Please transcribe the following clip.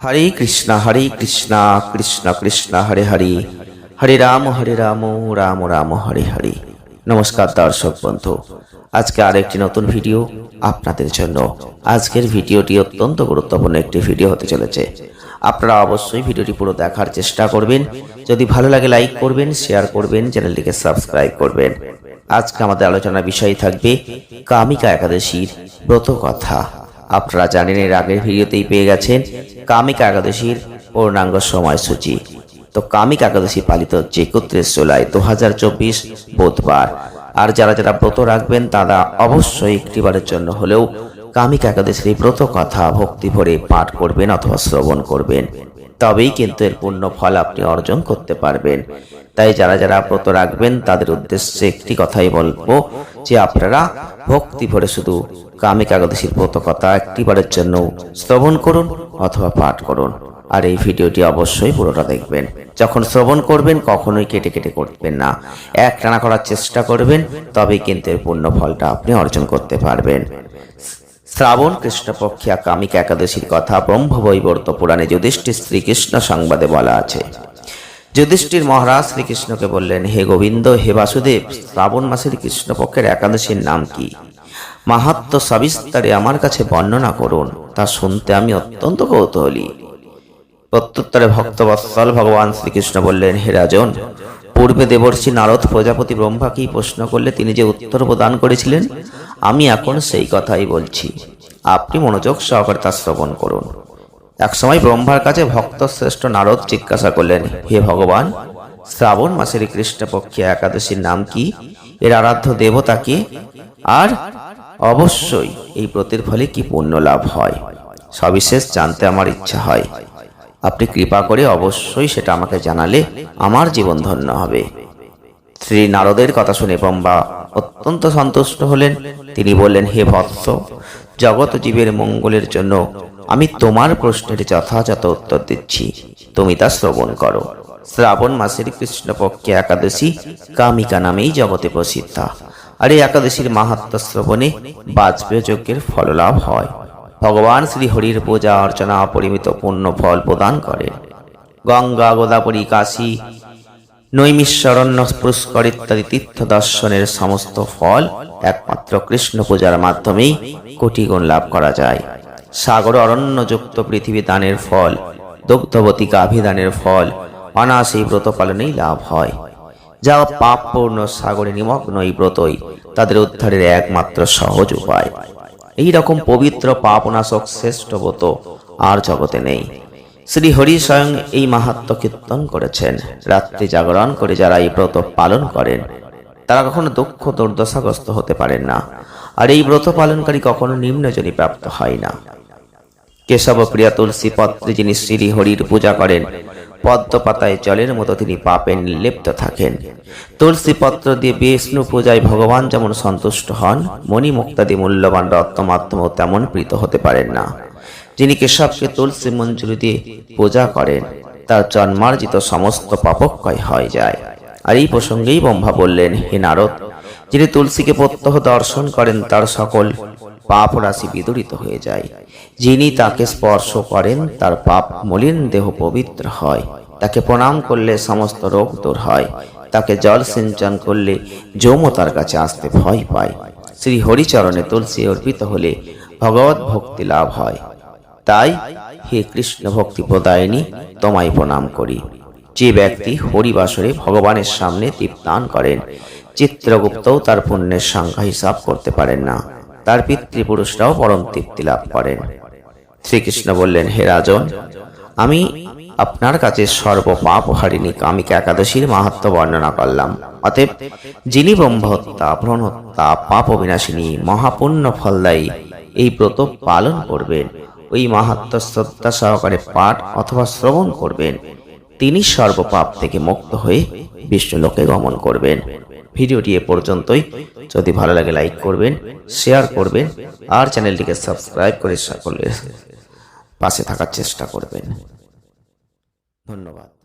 হরে কৃষ্ণ হরে কৃষ্ণ কৃষ্ণ কৃষ্ণ, হরে হরে। হরে রাম হরে রাম রাম রাম, হরে হরে। নমস্কার দর্শক বন্ধু, আজকে আরেকটি নতুন ভিডিও আপনাদের জন্য। আজকের ভিডিওটি অত্যন্ত গুরুত্বপূর্ণ একটি ভিডিও হতে চলেছে। আপনারা অবশ্যই ভিডিওটি পুরো দেখার চেষ্টা করবেন। যদি ভালো লাগে লাইক করবেন, শেয়ার করবেন, চ্যানেলটিকে সাবস্ক্রাইব করবেন। আজকে আমাদের আলোচনার বিষয় থাকবে কামিকা একাদশীর ব্রত কথা আপনারা জানেন এর আগের ভিডিওতেই পেয়ে গেছেন কামিক একাদশীর পূর্ণাঙ্গ সময়সূচি। তো কামিক একাদশী পালিত হচ্ছে একত্রিশ জুলাই দু হাজার চব্বিশ বুধবার। আর যারা যারা ব্রত রাখবেন, তারা অবশ্যই একটিবারের জন্য হলেও কামিক একাদশীর ব্রত কথা, ভক্তি ভরে পাঠ করবেন অথবা শ্রবণ করবেন। তবেই কিন্তু এর পূর্ণ ফল আপনি অর্জন করতে পারবেন। তাই যারা যারা ব্রত রাখবেন, তাদের উদ্দেশ্যে একটি কথাই বলব যে আপনারা ভক্তি ভরে শুধু কামিক একাদশীর ব্রত কথা একটিবারের জন্য শ্রবণ করুন অথবা পাঠ করুন। আর এই ভিডিওটি অবশ্যই পুরোটা দেখবেন। যখন শ্রবণ করবেন, কখনোই কেটে কেটে করবেন না। এক টানা করার চেষ্টা করবেন, তবেই কিন্তু এর পূর্ণ ফলটা আপনি অর্জন করতে পারবেন। শ্রাবণ কৃষ্ণপক্ষিয়া কামিক একাদশীর কথা ব্রহ্মবৈবর্ত পুরাণে যুধিষ্ঠির শ্রীকৃষ্ণ সংবাদে বলা আছে। যুধিষ্ঠির মহারাজ শ্রীকৃষ্ণকে বললেন, হে গোবিন্দ, হে বাসুদেব, শ্রাবণ মাসের কৃষ্ণপক্ষের একাদশীর নাম কি? মাহাত্ম সবিস্তারে আমার কাছে বর্ণনা করুন, তা শুনতে আমি অত্যন্ত কৌতূহলী। প্রত্যুত্তরে ভক্তবৎসল ভগবান শ্রীকৃষ্ণ বললেন, হে রাজন পূর্বে দেবর্ষি নারদ প্রজাপতি ব্রহ্মাকেই প্রশ্ন করলে তিনি যে উত্তর প্রদান করেছিলেন, আমি এখন সেই কথাই বলছি। আপনি মনোযোগ সহকারে তা শ্রবণ করুন। একসময় ব্রহ্মার কাছে ভক্ত শ্রেষ্ঠ নারদ জিজ্ঞাসা করলেন, হে ভগবান, শ্রাবণ মাসের কৃষ্ণপক্ষে একাদশীর নাম কি? এর আরাধ্য দেবতা কি? আর অবশ্যই এই ব্রতের ফলে কি পুণ্য লাভ হয়? সবিশেষ জানতে আমার ইচ্ছা হয়। আপনি কৃপা করে অবশ্যই সেটা আমাকে জানালে আমার জীবন ধন্য হবে। শ্রী নারদের কথা শুনে ব্রহ্মা অত্যন্ত সন্তুষ্ট হলেন। তিনি বললেন, হে ভৎস, জগৎ জীবের মঙ্গলের জন্য আমি তোমার প্রশ্নের যথাযথ উত্তর দিচ্ছি। তুমি তা শ্রবণ করো। শ্রাবণ মাসের কৃষ্ণপক্ষে একাদশী কামিকা নামেই জগতে প্রসিদ্ধা। আর এই একাদশীর মাহাত্ম শ্রবণে বাজপেয় যজ্ঞের ফললাভ হয়। ভগবান শ্রী হরির পূজা অর্চনা অপরিমিত পূর্ণ ফল প্রদান করে। গঙ্গা গোদাবরী কাশী, নৈমিশ্বরণ্য পুষ্কর ইত্যাদি তীর্থ দর্শনের সমস্ত ফল একমাত্র কৃষ্ণ পূজার মাধ্যমেই কোটি গুণ লাভ করা যায়। সাগর অরণ্যযুক্ত পৃথিবী দানের ফল দুগ্ধবতী গাভিদানের ফল অনাসী ব্রত পালনেই লাভ হয়। যা পাপপূর্ণ সাগরে নিমগ্ন এই ব্রতই, তাদের উদ্ধারের একমাত্র সহজ উপায়। এই রকম পবিত্র পাপনাশক শ্রেষ্ঠ ব্রত আর জগতে নেই। শ্রী হরি স্বয়ং এই মাহাত্ম কীর্তন করেছেন। রাত্রি জাগরণ করে যারা এই ব্রত পালন করেন, তারা কখনো দুঃখ দুর্দশাগ্রস্ত হতে পারেন না। আর এই ব্রত পালনকারী কখনো নিম্নজনী প্রাপ্ত হয় না। কেশব প্রিয়া তুলসী পত্রে যিনি শ্রী হরির পূজা করেন পদ্ম পাতায় জলের মতো তিনি পাপে নির্লিপ্ত থাকেন। তুলসী পত্র দিয়ে বিষ্ণু পূজায় ভগবান যেমন সন্তুষ্ট হন মণি মুক্তাদি মূল্যবান রত্ন মাধ্যমেও তেমন প্রীত হতে পারেন না। যিনি কেশবকে তুলসী মঞ্জুরি দিয়ে পূজা করেন, তার জন্মার্জিত সমস্ত পাপক্ষয় হয়ে যায়। আর এই প্রসঙ্গেই ব্রহ্মা বললেন, হে নারদ, যিনি তুলসীকে প্রত্যহ দর্শন করেন, তার সকল পাপ রাশি বিদরিত হয়ে যায়। যিনি তাকে স্পর্শ করেন, তার পাপ মলিন দেহ পবিত্র হয়। তাকে প্রণাম করলে সমস্ত রোগ দূর হয়। তাকে জল সিঞ্চন করলে যৌম তার কাছে আসতে ভয় পায়। শ্রী হরিচরণে তুলসী অর্পিত হলে ভগবত ভক্তি লাভ হয়। তাই হে কৃষ্ণ ভক্তি প্রদায়নী, তোমায় প্রণাম করি। যে ব্যক্তি হরিবাসরে ভগবানের সামনে দীপদান করেন, চিত্রগুপ্তও তার পুণ্যের সংখ্যা হিসাব করতে পারেন না। তার পিতৃপুরুষরাও পরম তৃপ্তি লাভ করেন। শ্রীকৃষ্ণ বললেন, হে রাজন, আমি আপনার কাছে সর্বপাপ হারিণী কামিকা একাদশীর মাহাত্ম বর্ণনা করলাম। অতএব যিনি ব্রহ্মহত্যা, ভ্রণহত্যা, পাপ বিনাশিনী মহাপুণ্য ফলদায়ী, এই ব্রত পালন করবেন, ওই মাহাত্ম শ্রদ্ধা সহকারে পাঠ অথবা শ্রবণ করবেন, তিনি সর্বপাপ থেকে মুক্ত হয়ে বিষ্ণুলোকে গমন করবেন। ভিডিওটি এ পর্যন্তই। যদি ভালো লাগে লাইক করবেন শেয়ার করবেন, আর চ্যানেলটিকে সাবস্ক্রাইব করে সকলের পাশে থাকার চেষ্টা করবেন। ধন্যবাদ।